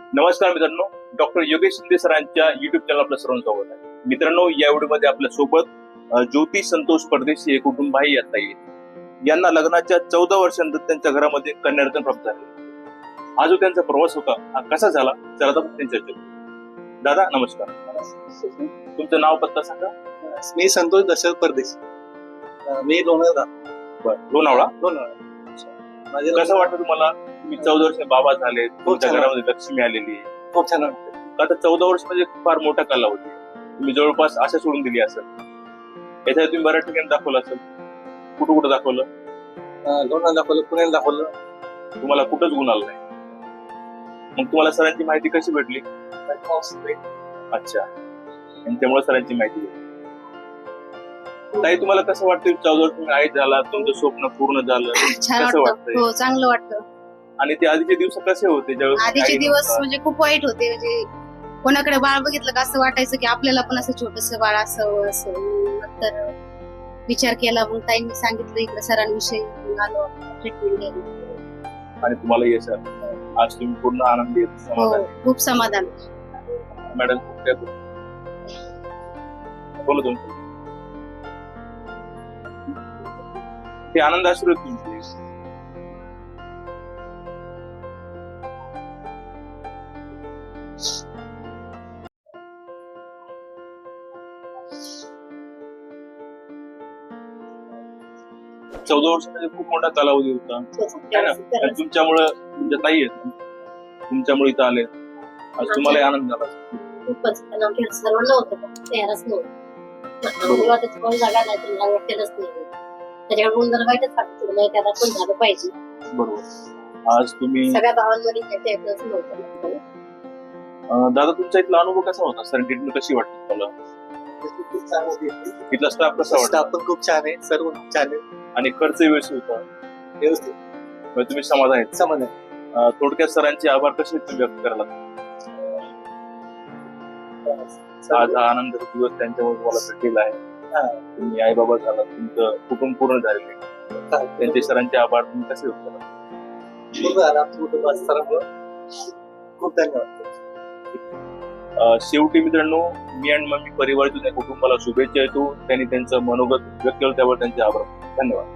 नमस्कार मित्रांनो डॉक्टर योगेश शिंदे सरांच्या युट्यूब चॅनल आपलं सर्वांचं स्वागत आहे. मित्रांनो या व्हिडिओमध्ये आपल्यासोबत ज्योती संतोष परदेशी हे कुटुंबही येता येईल. यांना लग्नाच्या चौदा वर्षानंतर त्यांच्या घरामध्ये कन्यारत्न प्राप्त झाले. हा जो त्यांचा प्रवास होता हा कसा झाला? चला तर त्यांच्या चर्चा. दादा नमस्कार. तुमचं नाव पत्ता सांगा. मी संतोष दशरथ परदेश. मी लोणावळा. बरं लोणावळा? लोणावळा. कसं वाटतं तुम्हाला? तुम्ही चौदा वर्ष बाबा झाले तुमच्या घरामध्ये लक्ष्मी आलेली आहे. खूप छान वाटतं. आता चौदा वर्ष म्हणजे फार मोठा कालावधी आहे. तुम्ही जवळपास आशा सोडून दिली असेल. याच्या तुम्ही बऱ्याच ठिकाणी दाखवलं असेल. कुठं कुठं दाखवलं? अं, लोणावळा दाखवलं पुण्याला दाखवलं. तुम्हाला कुठंच गुण आलं नाही. मग तुम्हाला सरांची माहिती कशी भेटली? अच्छा. आणि त्यामुळे सरांची माहिती भेटली. ताई तुम्हाला कसं वाटतं? चौदा तुम्ही आई झाला तुमचं स्वप्न पूर्ण झालं. छान कसं वाटतं. वाटतंय? हो चांगलं वाटतं. आणि ते आधीचे दिवस कसे होते ज्यावेळेस आधीचे आई दिवस नव्हता? म्हणजे खूप वाईट होते. म्हणजे कोणाकडे बाळ बघितलं का असं वाटायचं की आपल्याला पण असं छोटस बाळ असावं असं. मग नंतर विचार केला मग ताईंनी सांगितलं इकडे सरांविषयी. मग आलो ट्रीटमेंट घ्यायला आणि तुम्हाला यश आलं. आज तुम्ही पूर्ण आनंदी आहेत, हो खूप समाधान. मॅडम बोला तुमचं ते आनंद अश्रू आहेत तुमचे. चौदा वर्ष म्हणजे खूप मोठा कालावधी होता. है ना? तुमच्यामुळं तुमच्या ताई आहेत. तुमच्यामुळे इथं आले. आज तुम्हाला आनंद झाला. खूपच. सर्वांना होतं जागा नाही. त्याच्याकडून जर वाईटच वाटत नाही त्याला पण झालं पाहिजे. बरोबर. आज तुम्ही सगळ्या भावांमध्ये त्याच्या येतच नव्हतं. अं, दादा तुमचा इथला अनुभव कसा होता? सर ट्रीटमेंट कशी वाटते तुम्हाला? खूप छान होती इथला स्टाफ कसा वाटला? स्टाफ पण खूप छान आहे. सर्व खूप छान आहे. आणि खर्च व्यवस्थित होता? व्यवस्थित. म्हणजे तुम्ही समाधान आहेत. समान आहे. अं, थोडक्यात सरांचे आभार कसे तुम्ही व्यक्त करायला आज हा आनंद दिवस त्यांच्यामुळे तुम्हाला भेटलेला. आहे. तुम्ही आई बाबा झाला तुमचं कुटुंब पूर्ण झालेले आहे. त्यांचे सरांचे आभार तुम्ही कसे खूप धन्यवाद. शेवटी मित्रांनो मी आणि मम्मी परिवारातून या कुटुंबाला शुभेच्छा येतो त्यांनी त्यांचं मनोगत व्यक्त केलं त्यावर त्यांचे आभार. धन्यवाद.